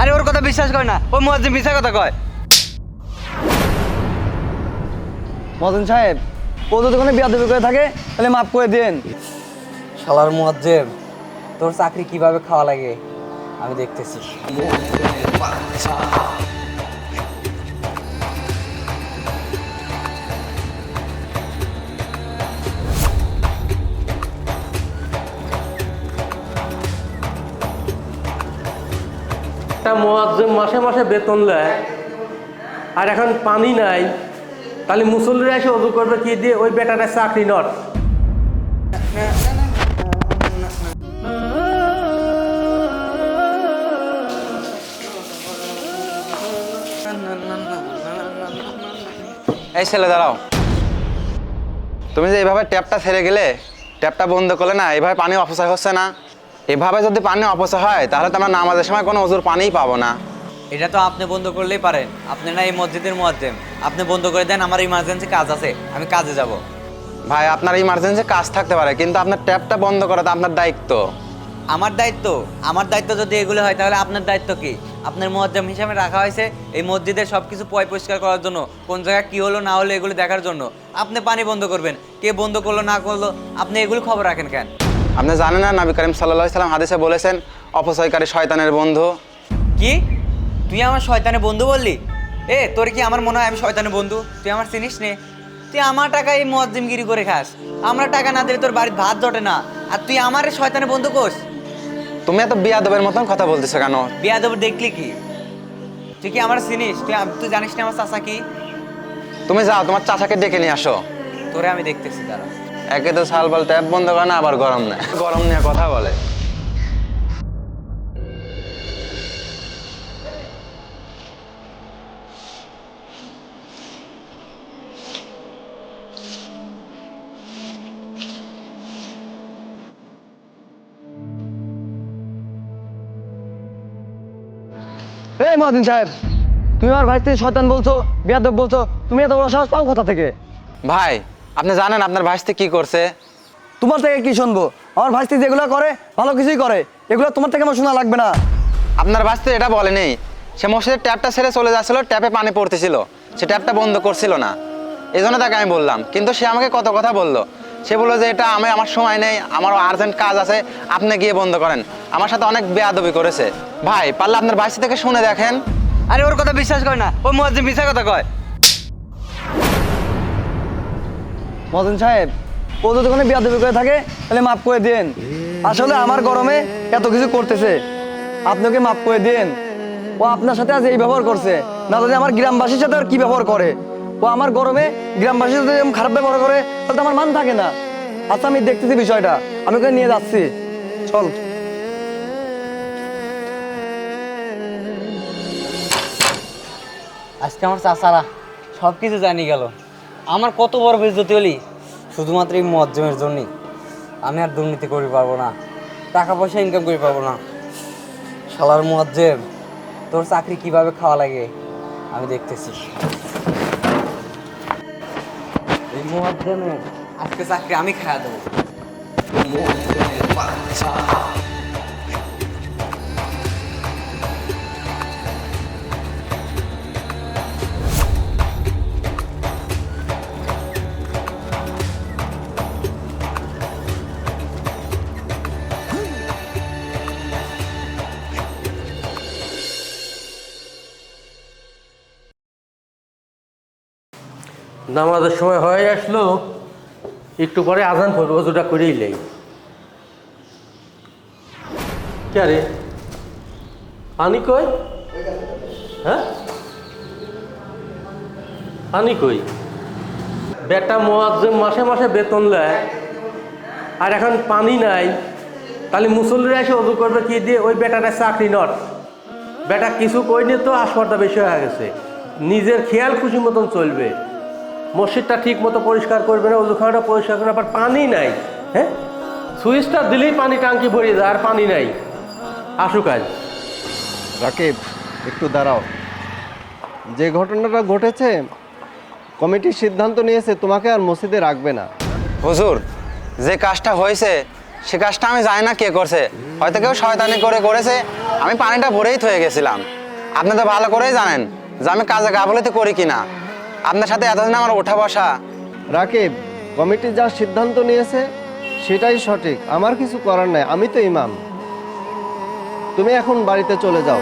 আরে ওর কথা বিশ্বাস করে না। ও মুয়াজ্জিম মিশা কথা কয়। মদন সাহেব, ও যদি কোনো বিয়াদবি করে থাকে, তাহলে মাফ করে দেন শালার মুয়াজ্জিম তোর চাকরি কীভাবে খাওয়া লাগে? আমি দেখতেছি। মোয়াজ্জেম মাসে মাসে বেতন নেয় আর এখন পানি নাই, তাহলে মুসল্লিরা এসে অজু করবে কি দিয়ে? ওই বেটাটা চাকরি নট। এই ছেলে, দাঁড়াও। তুমি যে এইভাবে ট্যাপটা ছেড়ে গেলে, ট্যাপটা বন্ধ করলে না, এইভাবে পানি অপচয় হচ্ছে না। এভাবে যদি পানি অপচয় হয় তাহলে তো আমরা নামাজের সময় কোনো অজুর পানিই পাবো না। এটা তো আপনি বন্ধ করলেই পারেন। আপনি না এই মসজিদের মুয়াজ্জিম। আপনি বন্ধ করে দেন আমার ইমার্জেন্সি কাজ আছে আমি কাজে যাব। ভাই আপনার ইমার্জেন্সি কাজ থাকতে পারে কিন্তু আপনার ট্যাপটা বন্ধ করা তো আপনার দায়িত্ব। আমার দায়িত্ব? আমার দায়িত্ব যদি এগুলো হয় তাহলে আপনার দায়িত্ব কি? আপনার মুয়াজ্জিম হিসাবে রাখা হয়েছে এই মসজিদে সব কিছু পয় পরিষ্কার করার জন্য। কোন জায়গায় কি হলো না হলো এগুলো দেখার জন্য। আপনি পানি বন্ধ করবেন। কে বন্ধ করল না করল আপনি এগুলো খবর রাখেন কেন? আপনি জানেন না নবী করিম সাল্লাহ সাল্লাম হাদিসে বলেছেন অপচয়কারী শয়তানের বন্ধু। কি? তুই আমার শয়তানের বন্ধু বললি? এ তোর কি আমার মনে হয় আমি শয়তানের বন্ধু? তুই আমার চিনিস নে। তুই আমার টাকা এই মজ্জিমগিরি করে খাস। আমরা টাকা না দিলে তোর বাড়ির ভাত জটে না। আর তুই আমার শয়তানের বন্ধু কোস? তুমি এত বিয়াদবের মতন কথা বলতেছো কেন? বিয়া দেবো দেখলি কি? তুই কি আমার চিনিস? তুই তুই জানিস না আমার চাচা কি? তুমি যাও তোমার চাচাকে ডেকে নিয়ে আসো। তোরে আমি দেখতেছি দাঁড়া। একে তো সালবাল ট্যাপ বন্ধ করে না আবার গরম নেয়। গরম নিয়ে কথা বলে। এই মদন সাহেব তুমি আমার ভাই থেকে শয়তান বলছো বিয়াদব বলছো তুমি এত বড় সাহস পাও কোথা থেকে? ভাই আপনি জানেন আপনার ভাইস্তে কি করছে? তোমার থেকে কি শুনব? আমার ভাই যেগুলো করে ভালো কিছুই করে। এগুলো তোমার থেকে আমার শোনা লাগবে না। আপনার ভাইস্তে এটা বলেনি সে মসজিদের ট্যাপটা ছেড়ে চলে যাচ্ছিল ট্যাপে পানি পড়তেছিল। সে ট্যাপটা বন্ধ করছিল না। এই জন্য তাকে আমি বললাম। কিন্তু সে আমাকে কত কথা বলল? সে বলল যে এটা আমি আমার সময় নেই আমার আর্জেন্ট কাজ আছে আপনি গিয়ে বন্ধ করেন। আমার সাথে অনেক বেয়াদবি করেছে। ভাই পারলে আপনার ভাইস্তে থেকে শুনে দেখেন। আরে ওর কথা বিশ্বাস করে না ও মুয়াজ্জিম মিশা কথা কয়। মদন সাহেব, ও যদি কোনো বিয়াদবি করে থাকে, তাহলে মাফ করে দেন আসলে আমার গরমে এত কিছু করতেছে। আপনাকে মাফ করে দেন ও আপনার সাথে আজ এই ব্যবহার করছে। না যদি আমার গ্রামবাসীর সাথে আর কি ব্যবহার করে। ও আমার গরমে গ্রামবাসীর সাথে খারাপ ব্যবহার করে, তাহলে তো আমার মান থাকে না। আচ্ছা আমি দেখতেছি বিষয়টা। আমি ওকে নিয়ে যাচ্ছি। চল। আজকে আমার চাচারা সব কিছু জানি গেল। আমার কত বড় বেজতি হলি? শুধুমাত্র এই মজ্জমের জন্যই। আমি আর দুর্নীতি করে পারব না। টাকা পয়সা ইনকাম করে পারব না। শালার মজ্জেম, তোর চাকরি কীভাবে খাওয়া লাগে? আমি দেখতেছি। এই মজ্জেমের আজকে চাকরি আমি খাওয়া দেবো। নামাজের সময় হয়ে আসলো, একটু পরে আজান পড়বে অজুটা করেই লেই। কে রে? পানি কই? হ্যাঁ? পানি কই? বেটা মোয়াজ্জেম মাসে মাসে বেতন নেয় আর এখন পানি নাই, তাহলে মুসল্লিরা এসে অজু করবে কি দিয়ে? ওই বেটাটা চাকরি নট। বেটা কিছু কইনি তো, আসপর্দা বেশি হয়ে গেছে। নিজের খেয়াল খুশি মতন চলবে। মসজিদটা ঠিক মতো পরিষ্কার করবে না অজুখানাটা পরিষ্কার করবে না, আবার পানি নাই হ্যাঁ? সুইচটা দিলেই পানি টাঙ্কি ভরিয়ে যায় আর পানি নাই। আসুক আজ রাকিব একটু দাঁড়াও। যে ঘটনাটা ঘটেছে কমিটির সিদ্ধান্ত নিয়েছে তোমাকে আর মসজিদে রাখবে না। হুজুর যে কাজটা হয়েছে সে কাজটা আমি জানি না কে করছে। হয়তো কেউ শয়তানি করে করেছে আমি পানিটা ভরেই থয়ে গেছিলাম। আপনি তো ভালো করেই জানেন যে আমি কাজে গাফলতি করি কিনা। আপনার সাথে এতদিন আমার ওঠা বসা। রাকিব, কমিটি যা সিদ্ধান্ত নিয়েছে, সেটাই সঠিক। আমার কিছু করার নাই, আমি তো ইমাম। তুমি এখন বাড়িতে চলে যাও।